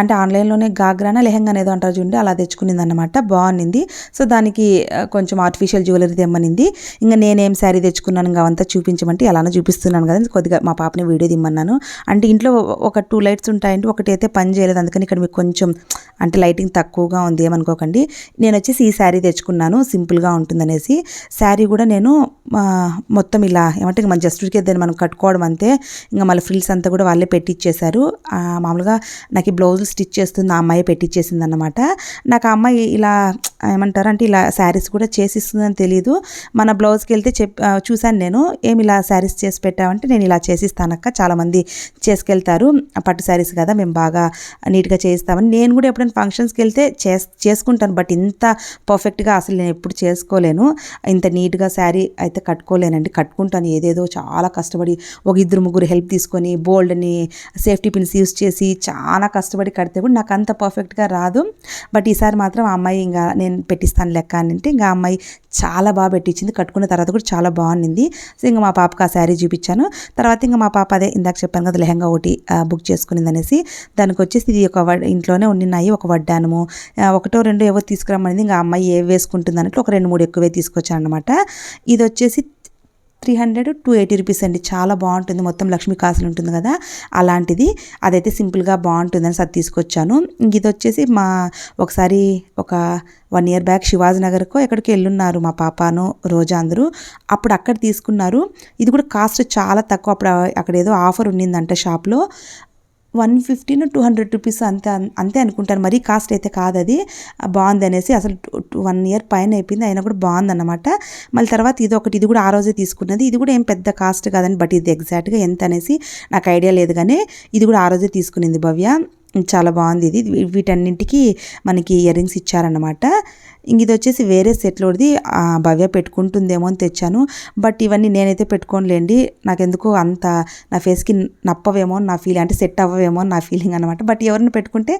అంటే ఆన్లైన్లోనే గాగ్రానా లెహంగా అనేది అంటారు చూడండి అలా తెచ్చుకునింది అనమాట బాగుంది సో దానికి కొంచెం ఆర్టిఫిషియల్ జ్యువెలరీ తెమ్మనింది. ఇంకా నేనేం శారీ తెచ్చుకున్నాను ఇంకా అవంతా చూపించమంటే అలానే చూపిస్తున్నాను కదా కొద్దిగా మా పాపని వీడియో దిమ్మన్నాను. అంటే ఇంట్లో ఒక టూ లైట్స్ ఉంటాయంటే ఒకటి అయితే పని చేయలేదు అందుకని ఇక్కడ మీకు కొంచెం అంటే లైటింగ్ తక్కువగా ఉంది ఏమనుకోకండి. నేను వచ్చేసి ఈ శారీ తెచ్చుకున్నాను సింపుల్గా ఉంటుందనేసి. శారీ కూడా నేను మొత్తం ఇలా ఏమంటే ఇంకా మన జస్ట్ దాన్ని మనం కట్టుకోవడం అంతే. ఇంకా మళ్ళీ ఫ్రిల్స్ అంతా కూడా వాళ్ళే పెట్టిచ్చేశారు. మామూలుగా నాకు ఈ బ్లౌజులు స్టిచ్ చేస్తుంది ఆ అమ్మాయి పెట్టిచ్చేసింది అనమాట నాకు ఆ అమ్మాయి ఇలా ఏమంటారు? అంటే ఇలా శారీస్ కూడా చేసిస్తుందని తెలియదు మన బ్లౌజ్కి వెళ్తే చెప్ చూశాను నేను. ఏమి ఇలా శారీస్ చేసి పెట్టావంటే నేను ఇలా చేసిస్తానక్క. చాలామంది చేసుకెళ్తారు. పట్టు శారీస్ కదా మేము బాగా నీట్గా చేయిస్తామని. నేను కూడా ఎప్పుడైనా ఫంక్షన్స్కి వెళ్తే చేస్ చేసుకుంటాను. బట్ ఇంత పర్ఫెక్ట్గా అసలు నేను ఎప్పుడు చేసుకోలేను. ఇంత నీట్గా శారీ అయితే కట్టుకోలేనండి. కట్టుకుంటాను. ఏదేదో చాలా కష్టపడి ఒక ఇద్దరు ముగ్గురు హెల్ప్ తీసుకొని బోల్డ్ని సేఫ్టీ పిన్స్ యూస్ చేసి చాలా కష్టపడి కడితే కూడా నాకు అంత పర్ఫెక్ట్గా రాదు. బట్ ఈసారి మాత్రం ఆ అమ్మాయి ఇంకా నేను పెట్టిస్తాను లెక్క అని అంటే ఇంకా అమ్మాయి చాలా బాగా పెట్టించింది. కట్టుకున్న తర్వాత కూడా చాలా బాగుంది సో ఇంకా మా పాపకు ఆ శారీ చూపించాను. తర్వాత ఇంకా మా పాప అదే ఇందాక చెప్పాను కదా లెహంగా ఒకటి బుక్ చేసుకునింది అనేసి దానికి వచ్చేసి ఇది ఒక వడ్- ఇంట్లోనే ఉండినాయి ఒక వడ్డానము ఒకటో రెండో ఏవో తీసుకురమ్మనేది. ఇంకా అమ్మాయి ఏ వేసుకుంటుంది అన్నట్లు ఒక రెండు మూడు ఎక్కువే తీసుకొచ్చాను అనమాట ఇది వచ్చేసి three hundred two eighty rupees అండి. చాలా బాగుంటుంది. మొత్తం లక్ష్మీ కాసులు ఉంటుంది కదా. అలాంటిది అదైతే సింపుల్గా బాగుంటుందని సార్ తీసుకొచ్చాను. ఇంక ఇది వచ్చేసి మా ఒకసారి ఒక వన్ ఇయర్ బ్యాక్ శివాజీనగర్కో ఎక్కడికి వెళ్ళున్నారు మా పాపను రోజా అందరూ. అప్పుడు అక్కడ తీసుకున్నారు. ఇది కూడా కాస్ట్ చాలా తక్కువ. అప్పుడు అక్కడ ఏదో ఆఫర్ ఉండిందంట షాప్లో. One fifteen two hundred rupees అంతే అంతే అనుకుంటాను మరీ కాస్ట్ అయితే కాదు అది. బాగుంది అనేసి అసలు వన్ ఇయర్ పైన అయిపోయింది. అయినా కూడా బాగుంది అనమాట మళ్ళీ తర్వాత ఇది ఒకటి ఇది కూడా ఆ రోజే తీసుకున్నది. ఇది కూడా ఏం పెద్ద కాస్ట్ కాదని బట్ ఇది ఎగ్జాక్ట్గా ఎంత అనేసి నాకు ఐడియా లేదు కానీ ఇది కూడా ఆ రోజే తీసుకునింది భవ్య. చాలా బాగుంది ఇది. వీటన్నింటికి మనకి ఇయర్ రింగ్స్ ఇచ్చారన్నమాట. ఇది వచ్చేసి వేరే సెట్లోది ఆ భవ్య పెట్టుకుంటుందేమో అని తెచ్చాను. బట్ ఇవన్నీ నేనైతే పెట్టుకోనులేండి. నాకెందుకు అంత నా ఫేస్కి నప్పవేమో నా ఫీలింగ్ అంటే సెట్ అవ్వవేమో నా ఫీలింగ్ అనమాట బట్ ఎవరిని పెట్టుకుంటే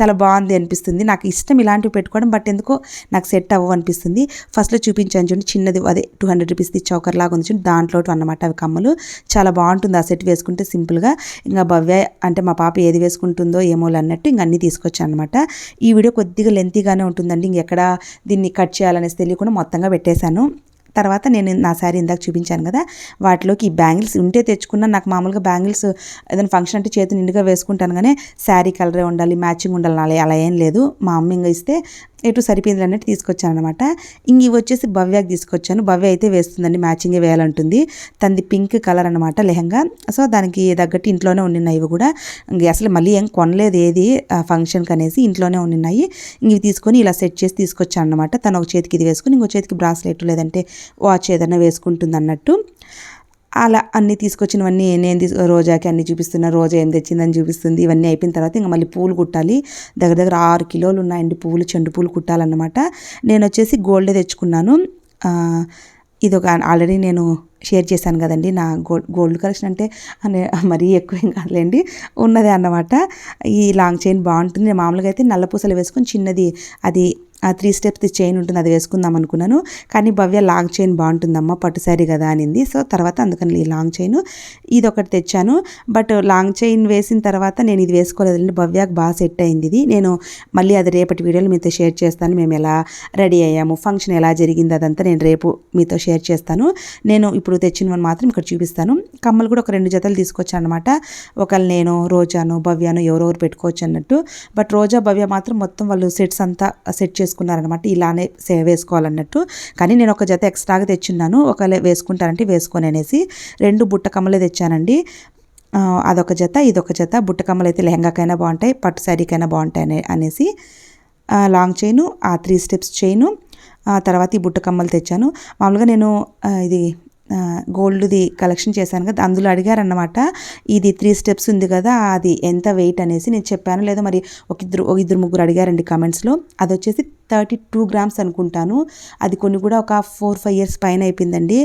చాలా బాగుంది అనిపిస్తుంది. నాకు ఇష్టం ఇలాంటివి పెట్టుకోవడం బట్ ఎందుకో నాకు సెట్ అవ్వ అనిపిస్తుంది. ఫస్ట్లో చూపించాను చూడండి చిన్నది అదే టూ హండ్రెడ్ రూపీస్ది చౌకర్ లాగా ఉంది చూడండి దాంట్లో అనమాట అవి కమ్మలు. చాలా బాగుంటుంది ఆ సెట్ వేసుకుంటే సింపుల్గా. ఇంకా భవ్య అంటే మా పాప ఏది వేసుకుంటుందో ఏమో అన్నట్టు ఇంక అన్నీ తీసుకొచ్చాను అనమాట ఈ వీడియో కొద్దిగా లెంతీగానే ఉంటుందండి. ఇంకెక్కడ దీన్ని కట్ చేయాలనేసి తెలియకుండా మొత్తంగా పెట్టేశాను. తర్వాత నేను నా శారీ ఇందాక చూపించాను కదా వాటిలోకి ఈ బ్యాంగిల్స్ ఉంటే తెచ్చుకున్నా నాకు మామూలుగా బ్యాంగిల్స్ ఏదైనా ఫంక్షన్ అంటే చేతి నిండుగా వేసుకుంటాను కానీ శారీ కలరే ఉండాలి మ్యాచింగ్ ఉండాలి అలా అలా ఏం లేదు. మా అమ్మ ఇంకా ఇస్తే ఎటు సరిపోయింది అన్నట్టు తీసుకొచ్చాను అనమాట ఇంక ఇవి వచ్చేసి భవ్యకి తీసుకొచ్చాను. భవ్య అయితే వేస్తుందండి మ్యాచింగే వేయాలంటుంది. తనది పింక్ కలర్ అనమాట లెహంగా. సో దానికి తగ్గట్టు ఇంట్లోనే ఉండినాయి ఇవి కూడా. ఇంక అసలు మళ్ళీ ఏం కొనలేదు ఏది ఆ ఫంక్షన్కి అనేసి ఇంట్లోనే ఉండినాయి ఇంక ఇవి తీసుకొని ఇలా సెట్ చేసి తీసుకొచ్చాను అనమాట తను ఒక చేతికి ఇది వేసుకొని ఇంకో చేతికి బ్రాస్లెట్ లేదంటే వాచ్ ఏదైనా వేసుకుంటుంది అన్నట్టు అలా అన్నీ తీసుకొచ్చినవన్నీ నేను తీసు రోజాకి అన్నీ చూపిస్తున్నా రోజా ఏం తెచ్చిందని చూపిస్తుంది. ఇవన్నీ అయిపోయిన తర్వాత ఇంకా మళ్ళీ పూలు కుట్టాలి. దగ్గర దగ్గర ఆరు కిలోలు ఉన్నాయండి పూలు చెండు పూలు కుట్టాలన్నమాట. నేను వచ్చేసి గోల్డ్ తెచ్చుకున్నాను. ఇది ఒక ఆల్రెడీ నేను షేర్ చేశాను కదండి. నా గోల్డ్ గోల్డ్ కలెక్షన్ అంటే మరీ ఎక్కువ ఏం కాదులేండి. ఉన్నదే అన్నమాట. ఈ లాంగ్ చైన్ బాగుంటుంది. మామూలుగా అయితే నల్ల పూసలు వేసుకొని చిన్నది అది త్రీ స్టెప్స్ చైన్ ఉంటుంది అది వేసుకుందాం అనుకున్నాను. కానీ భవ్య లాంగ్ చైన్ బాగుంటుందమ్మా పట్టు శారీ కదా అనింది. సో తర్వాత అందుకని ఈ లాంగ్ చైన్ ఇది ఒకటి తెచ్చాను. బట్ లాంగ్ చైన్ వేసిన తర్వాత నేను ఇది వేసుకోలేదండి. భవ్యకు బాగా సెట్ అయింది ఇది. నేను మళ్ళీ అది రేపటి వీడియోలు మీతో షేర్ చేస్తాను. మేము ఎలా రెడీ అయ్యాము ఫంక్షన్ ఎలా జరిగింది అదంతా నేను రేపు మీతో షేర్ చేస్తాను. నేను ఇప్పుడు తెచ్చినవని మాత్రం ఇక్కడ చూపిస్తాను. కమ్మలు కూడా ఒక రెండు జతలు తీసుకొచ్చాను అనమాట ఒకళ్ళు నేను రోజాను భవ్యాను ఎవరెవరు పెట్టుకోవచ్చు అన్నట్టు. బట్ రోజా భవ్య మాత్రం మొత్తం వాళ్ళు సెట్స్ అంతా సెట్ వేసుకున్నారనమాట ఇలానే సే వేసుకోవాలన్నట్టు. కానీ నేను ఒక జత ఎక్స్ట్రాగా తెచ్చున్నాను. ఒకవేళ వేసుకుంటారంటే వేసుకొని అనేసి రెండు బుట్ట కమ్మలే తెచ్చానండి. అదొక జత ఇదొక జత. బుట్ట కమ్మలు అయితే లెహంగాకైనా బాగుంటాయి పట్టు శారీకైనా బాగుంటాయి అనే అనేసి లాంగ్ చైను ఆ త్రీ స్టెప్స్ చైను ఆ తర్వాత ఈ బుట్ట కమ్మలు తెచ్చాను. మామూలుగా నేను ఇది గోల్డ్ది కలెక్షన్ చేశాను కదా అందులో అడిగారన్నమాట ఇది త్రీ స్టెప్స్ ఉంది కదా అది ఎంత వెయిట్ అనేసి నేను చెప్పాను. లేదా మరి ఒక ఇద్దరు ఒక ఇద్దరు ముగ్గురు అడిగారండి కామెంట్స్లో అది వచ్చేసి థర్టీ టూ గ్రామ్స్ అనుకుంటాను అది కొన్ని కూడా ఒక ఫోర్ ఫైవ్ ఇయర్స్ పైన అయిపోయిందండి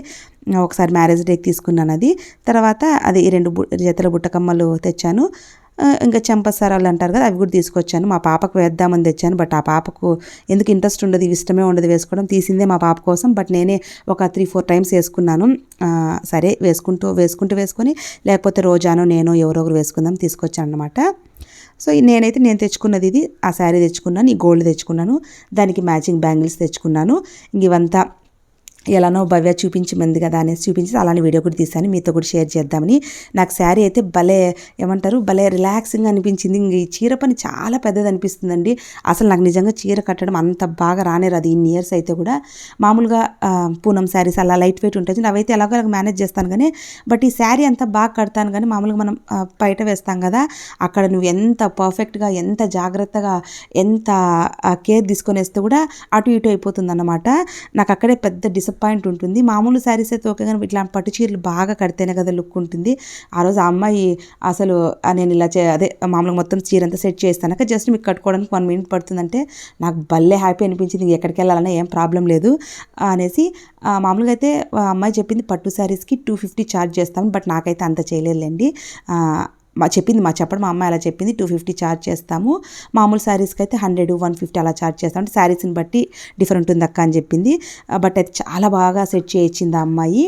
ఒకసారి మ్యారేజ్ డేకి తీసుకున్నాను అది తర్వాత అది రెండు బు జతల బుట్టకమ్మలు తెచ్చాను ఇంకా చెంపసరాలు అంటారు కదా అవి కూడా తీసుకొచ్చాను. మా పాపకు వేద్దామని తెచ్చాను బట్ ఆ పాపకు ఎందుకు ఇంట్రెస్ట్ ఉండదు ఇవి ఇష్టమే ఉండదు వేసుకోవడం. తీసిందే మా పాప కోసం బట్ నేనే ఒక త్రీ ఫోర్ టైమ్స్ వేసుకున్నాను. సరే వేసుకుంటూ వేసుకుంటూ వేసుకొని లేకపోతే రోజానో నేను ఎవరో ఒకరు వేసుకుందాం తీసుకొచ్చాను అనమాట సో నేనైతే నేను తెచ్చుకున్నది ఇది ఆ శారీ తెచ్చుకున్నాను ఈ గోల్డ్ తెచ్చుకున్నాను దానికి మ్యాచింగ్ బ్యాంగిల్స్ తెచ్చుకున్నాను. ఇవంతా ఎలానో భవ్య చూపించమంది కదా అనేసి చూపించి అలానే వీడియో కూడా తీశాను. మీతో కూడా షేర్ చేద్దామని. నాకు శారీ అయితే భలే ఏమంటారు భలే రిలాక్సింగ్ అనిపించింది. ఇంక ఈ చీర పని చాలా పెద్దది అనిపిస్తుందండి అసలు నాకు నిజంగా చీర కట్టడం అంత బాగా రానేరు అది ఇన్ని ఇయర్స్ అయితే కూడా మామూలుగా పూనం శారీస్ అలా లైట్ వెయిట్ ఉంటుంది నవైతే ఎలాగో అలాగ మేనేజ్ చేస్తాను కానీ బట్ ఈ శారీ అంతా బాగా కడతాను కానీ మామూలుగా మనం బయట వేస్తాం కదా అక్కడ నువ్వు ఎంత పర్ఫెక్ట్గా ఎంత జాగ్రత్తగా ఎంత కేర్ తీసుకొని వేస్తే కూడా అటు ఇటు అయిపోతుంది అన్నమాట నాకు అక్కడే పెద్ద డిసప్ పాయింట్ ఉంటుంది. మామూలు శారీస్ అయితే ఓకే కానీ ఇట్లా పట్టు చీరలు బాగా కడితేనే కదా లుక్ ఉంటుంది. ఆ రోజు ఆ అమ్మాయి అసలు నేను ఇలా చే అదే మామూలుగా మొత్తం చీర అంతా సెట్ చేస్తాను జస్ట్ మీకు కట్టుకోవడానికి వన్ మినిట్ పడుతుందంటే నాకు భలే హ్యాపీ అనిపించింది ఎక్కడికి వెళ్ళాలన్నా ఏం ప్రాబ్లం లేదు అనేసి మామూలుగా అయితే అమ్మాయి చెప్పింది పట్టు శారీస్కి టూ ఫిఫ్టీ ఛార్జ్ చేస్తాం బట్ నాకైతే అంత చేయలేదులేండి. మా చెప్పింది మా చెప్పడం మా అమ్మాయి అలా చెప్పింది. టూ ఫిఫ్టీ ఛార్జ్ చేస్తాము. మామూలు శారీస్కి అయితే హండ్రెడ్ వన్ ఫిఫ్టీ అలా ఛార్జ్ చేస్తాం. అంటే శారీస్ని బట్టి డిఫరెంట్ ఉంది అక్క అని చెప్పింది. బట్ అయితే చాలా బాగా సెట్ చేయించింది ఆ అమ్మాయి.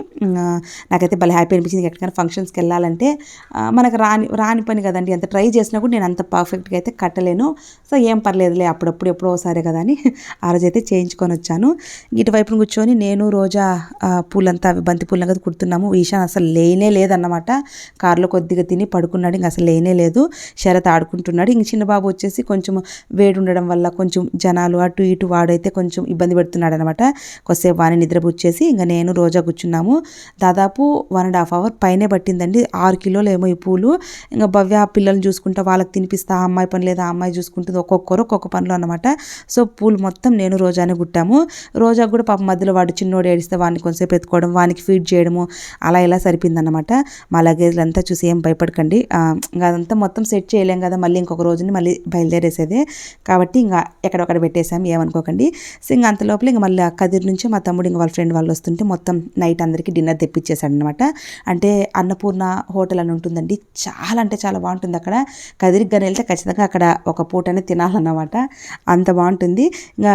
నాకైతే భలే హ్యాపీ అనిపించింది. ఎక్కడికైనా ఫంక్షన్స్కి వెళ్ళాలంటే మనకు రాని రాని పని కదండి. ఎంత ట్రై చేసినా కూడా నేను అంత పర్ఫెక్ట్గా అయితే కట్టలేను. సో ఏం పర్లేదులే అప్పుడప్పుడు ఎప్పుడో ఒకసారి కదా అని ఆ రోజు అయితే చేయించుకొని వచ్చాను. ఇటువైపున కూర్చొని నేను రోజా పూలంతా అవి బంతి పూలంగా కుడుతున్నాము. ఈశాన్ అసలు లేనే లేదన్నమాట. కారులో కొద్దిగా తిని పడుకున్నాడు. ఇంక అసలు లేనే లేదు. శరత్ ఆడుకుంటున్నాడు. ఇంక చిన్న బాబు వచ్చేసి కొంచెం వేడి ఉండడం వల్ల కొంచెం జనాలు అటు ఇటు వాడైతే కొంచెం ఇబ్బంది పెడుతున్నాడు అనమాట కొద్దిసేపు వాని నిద్రపుచ్చేసి ఇంకా నేను రోజా కూర్చున్నాము. దాదాపు వన్ అండ్ హాఫ్ అవర్ పైనే పట్టిందండి. ఆరు కిలోలు ఏమో ఈ పూలు. ఇంకా భవ్య ఆ పిల్లల్ని చూసుకుంటా వాళ్ళకి తినిపిస్తా ఆ అమ్మాయి పని లేదా ఆ అమ్మాయి చూసుకుంటుంది ఒక్కొక్కరు ఒక్కొక్క పనిలో అనమాట సో పూలు మొత్తం నేను రోజానే కుట్టాము. రోజా కూడా పాప మధ్యలో వాడు చిన్నోడు ఏడిస్తే వాడిని కొంచెంసేపు ఎత్తుకోవడం వానికి ఫీడ్ చేయడము అలా ఇలా సరిపోయిందన్నమాట. మా లగేజ్లంతా చూసి ఏం భయపడకండి. ఇంకా అదంతా మొత్తం సెట్ చేయలేం కదా మళ్ళీ ఇంకొక రోజుని మళ్ళీ బయలుదేరేసేదే. కాబట్టి ఇంకా ఎక్కడొక్కడ పెట్టేసాం ఏమనుకోకండి. సో ఇంకా అంత లోపల ఇంకా మళ్ళీ ఆ కదిరి నుంచి మా తమ్ముడు ఇంకా వాళ్ళ ఫ్రెండ్ వాళ్ళు వస్తుంటే మొత్తం నైట్ అందరికీ డిన్నర్ తెప్పించేశాడు అనమాట అంటే అన్నపూర్ణ హోటల్ అని ఉంటుందండి. చాలా అంటే చాలా బాగుంటుంది అక్కడ. కదిరికి కానీ వెళ్తే ఖచ్చితంగా అక్కడ ఒక పూటనే తినాలన్నమాట. అంత బాగుంటుంది. ఇంకా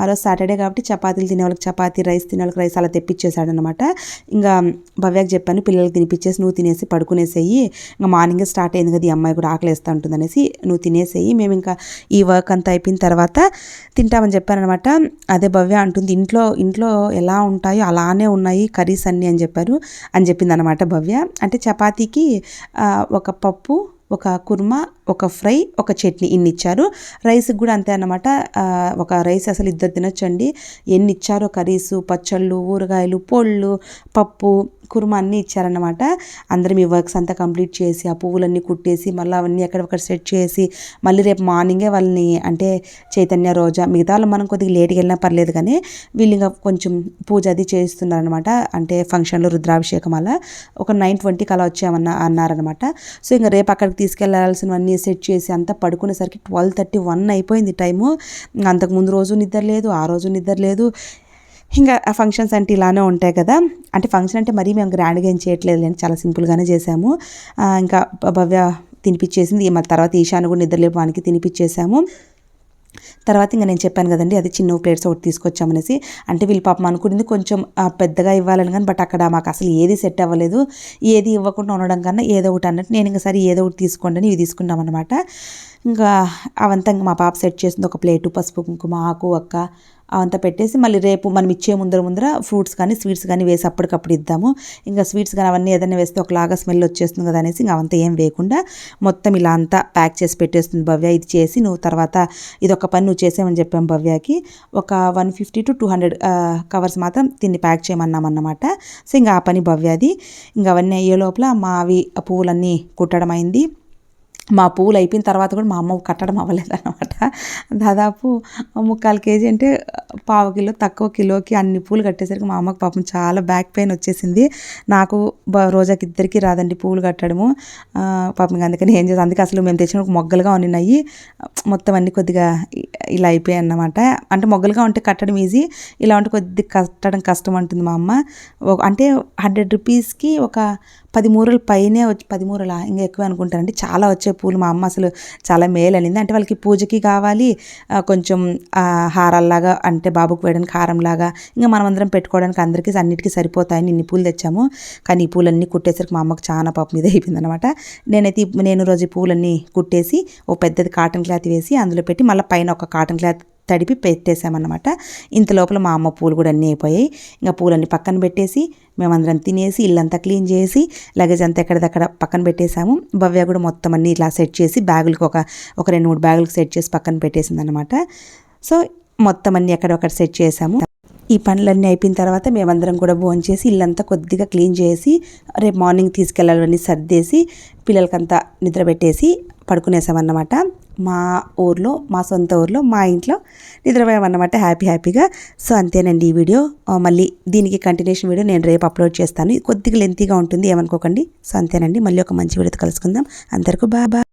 ఆ రోజు సాటర్డే కాబట్టి చపాతీలు తినే వాళ్ళకి చపాతీ రైస్ తినే వాళ్ళకి రైస్ అలా తెప్పించేశాడు అనమాట ఇంకా భవ్యాకి చెప్పాను పిల్లలకి తినిపించేసి నువ్వు తినేసి పడుకునేసేయి. ఇంకా మార్నింగ్ స్టార్ట్ అయింది కదా ఈ అమ్మాయి కూడా ఆకలి వేస్తూ ఉంటుంది అనేసి నువ్వు తినేసేయి మేము ఇంకా ఈ వర్క్ అంతా అయిపోయిన తర్వాత తింటామని చెప్పారనమాట. అదే భవ్య అంటుంది ఇంట్లో ఇంట్లో ఎలా ఉంటాయో అలానే ఉన్నాయి కర్రీస్ అన్నీ అని చెప్పారు అని చెప్పింది అనమాట భవ్య. అంటే చపాతీకి ఒక పప్పు ఒక కుర్మా ఒక ఫ్రై ఒక చట్నీ ఇన్ని ఇచ్చారు రైస్కి కూడా అంతే అన్నమాట. ఒక రైస్ అసలు ఇద్దరు తినొచ్చండి. ఎన్ని ఇచ్చారో కర్రీసు పచ్చళ్ళు ఊరగాయలు పొళ్ళు పప్పు కుర్మా అన్నీ ఇచ్చారన్నమాట. అందరం ఈ వర్క్స్ అంతా కంప్లీట్ చేసి ఆ పువ్వులన్నీ కుట్టేసి మళ్ళీ అవన్నీ ఎక్కడొక్కడ సెట్ చేసి మళ్ళీ రేపు మార్నింగే వాళ్ళని అంటే చైతన్య రోజా మిగతా వాళ్ళు మనం కొద్దిగా లేట్గా వెళ్ళినా పర్లేదు కానీ వీళ్ళు ఇంకా కొంచెం పూజ అది చేస్తున్నారనమాట అంటే ఫంక్షన్లో రుద్రాభిషేకం అలా. ఒక నైన్ ట్వంటీకి అలా వచ్చామన్న అన్నారనమాట సో ఇంకా రేపు అక్కడికి తీసుకెళ్ళాల్సినవన్నీ సెట్ చేసి అంతా పడుకునేసరికి ట్వెల్వ్ థర్టీ వన్ అయిపోయింది టైము. అంతకుముందు రోజు నిద్ర లేదు ఆ రోజు నిద్ర లేదు. ఇంకా ఆ ఫంక్షన్స్ అంటే ఇలానే ఉంటాయి కదా. అంటే ఫంక్షన్ అంటే మరీ మేము గ్రాండ్గా ఏం చేయట్లేదు లేని చాలా సింపుల్గానే చేసాము ఇంకా భవ్య తినిపించేసింది మళ్ళీ తర్వాత ఈశాను కూడా నిద్రలేపు వానికి తినిపించేసాము తర్వాత ఇంకా నేను చెప్పాను కదండి అది చిన్న ప్లేట్స్ ఒకటి తీసుకొచ్చామనేసి. అంటే వీళ్ళు పాపం అనుకునింది కొంచెం పెద్దగా ఇవ్వాలని కానీ బట్ అక్కడ మాకు అసలు ఏది సెట్ అవ్వలేదు. ఏది ఇవ్వకుండా ఉండడం కన్నా ఏదో ఒకటి అన్నట్టు నేను ఇంకా సరే ఏదో ఒకటి తీసుకోండి అని ఇవి తీసుకున్నాం అనమాట ఇంకా అవంతా ఇంకా మా పాప సెట్ చేసింది ఒక ప్లేటు పసుపు కుంకుమ ఆకు అక్క అవంతా పెట్టేసి మళ్ళీ రేపు మనం ఇచ్చే ముందర ముందర ఫ్రూట్స్ కానీ స్వీట్స్ కానీ వేసి అప్పటికప్పుడు ఇద్దాము. ఇంకా స్వీట్స్ కానీ అవన్నీ ఏదైనా వేస్తే ఒకలాగా స్మెల్ వచ్చేస్తుంది కదా అనేసి ఇంకా అవంతా ఏం వేయకుండా మొత్తం ఇలా అంతా ప్యాక్ చేసి పెట్టేస్తుంది భవ్య. ఇది చేసి నువ్వు తర్వాత ఇది ఒక పని నువ్వు చేసామని చెప్పాం భవ్యకి. ఒక one fifty to two hundred covers మాత్రం దీన్ని ప్యాక్ చేయమన్నాం అన్నమాట. సో ఇంకా ఆ పని భవ్యది. ఇంకా అవన్నీ అయ్యే లోపల మావి ఆ పువ్వులన్నీ కుట్టడం అయింది. మా పువ్వులు అయిపోయిన తర్వాత కూడా మా అమ్మ కట్టడం అవ్వలేదన్నమాట. దాదాపు ముక్కాలు కేజీ అంటే పావు కిలో తక్కువ కిలోకి అన్ని పూలు కట్టేసరికి మా అమ్మకి పాపం చాలా బ్యాక్ పెయిన్ వచ్చేసింది. నాకు రోజాకి ఇద్దరికి రాదండి పూలు కట్టడము. పాపం అందుకని ఏం చేస్తాను అందుకే అసలు మేము తెచ్చిన మొగ్గలుగా ఉన్నాయి మొత్తం అన్ని కొద్దిగా ఇలా అయిపోయాయి అన్నమాట. అంటే మొగ్గలుగా ఉంటే కట్టడం ఈజీ ఇలా ఉంటే కొద్దిగా కట్టడం కష్టం అంటుంది మా అమ్మ. అంటే హండ్రెడ్ రూపీస్కి ఒక పది మూరలు పైనే వచ్చి పది మూరలా ఇంకా ఎక్కువ అనుకుంటారండి. చాలా వచ్చే పూలు. మా అమ్మ అసలు చాలా మేలు అనింది అంటే వాళ్ళకి పూజకి కావాలి కొంచెం హారాల్లాగా అంటే బాబుకు వేయడానికి హారంలాగా ఇంకా మనం అందరం పెట్టుకోవడానికి అందరికీ అన్నిటికీ సరిపోతాయని ఇన్ని పూలు తెచ్చాము. కానీ ఈ పూలన్నీ కుట్టేసరికి మా అమ్మకు చాలా పాపం మీద అయిపోయింది అనమాట నేనైతే నేను రోజు పూలన్నీ కుట్టేసి ఓ పెద్దది కాటన్ క్లాత్ వేసి అందులో పెట్టి మళ్ళీ పైన ఒక కాటన్ క్లాత్ తడిపి పెట్టేసామన్నమాట ఇంత లోపల మా అమ్మ పూలు కూడా అన్నీ అయిపోయాయి. ఇంకా పూలన్నీ పక్కన పెట్టేసి మేమందరం తినేసి ఇల్లంతా క్లీన్ చేసి లగేజ్ అంతా ఎక్కడిదక్కడ పక్కన పెట్టేసాము భవ్య కూడా మొత్తం అన్నీ ఇట్లా సెట్ చేసి బ్యాగులకు ఒక ఒక రెండు మూడు బ్యాగులకు సెట్ చేసి పక్కన పెట్టేసింది అనమాట సో మొత్తం అన్నీ ఎక్కడొక్కడ సెట్ చేసాము ఈ పనులన్నీ అయిపోయిన తర్వాత మేమందరం కూడా భోంచేసి ఇల్లంతా కొద్దిగా క్లీన్ చేసి రేపు మార్నింగ్ తీసుకెళ్ళాలని సర్దేసి పిల్లలకంతా నిద్ర పెట్టేసి పడుకునేసామన్నమాట. మా ఊర్లో మా సొంత ఊర్లో మా ఇంట్లో నిద్రపోయామన్నమాట. హ్యాపీ హ్యాపీగా సో అంతేనండి ఈ వీడియో. మళ్ళీ దీనికి కంటిన్యూషన్ వీడియో నేను రేపు అప్లోడ్ చేస్తాను. కొద్దిగా లెంతీగా ఉంటుంది ఏమనుకోకండి. సో అంతేనండి. మళ్ళీ ఒక మంచి వీడియోతో కలుసుకుందాం. అందరికీ బా బా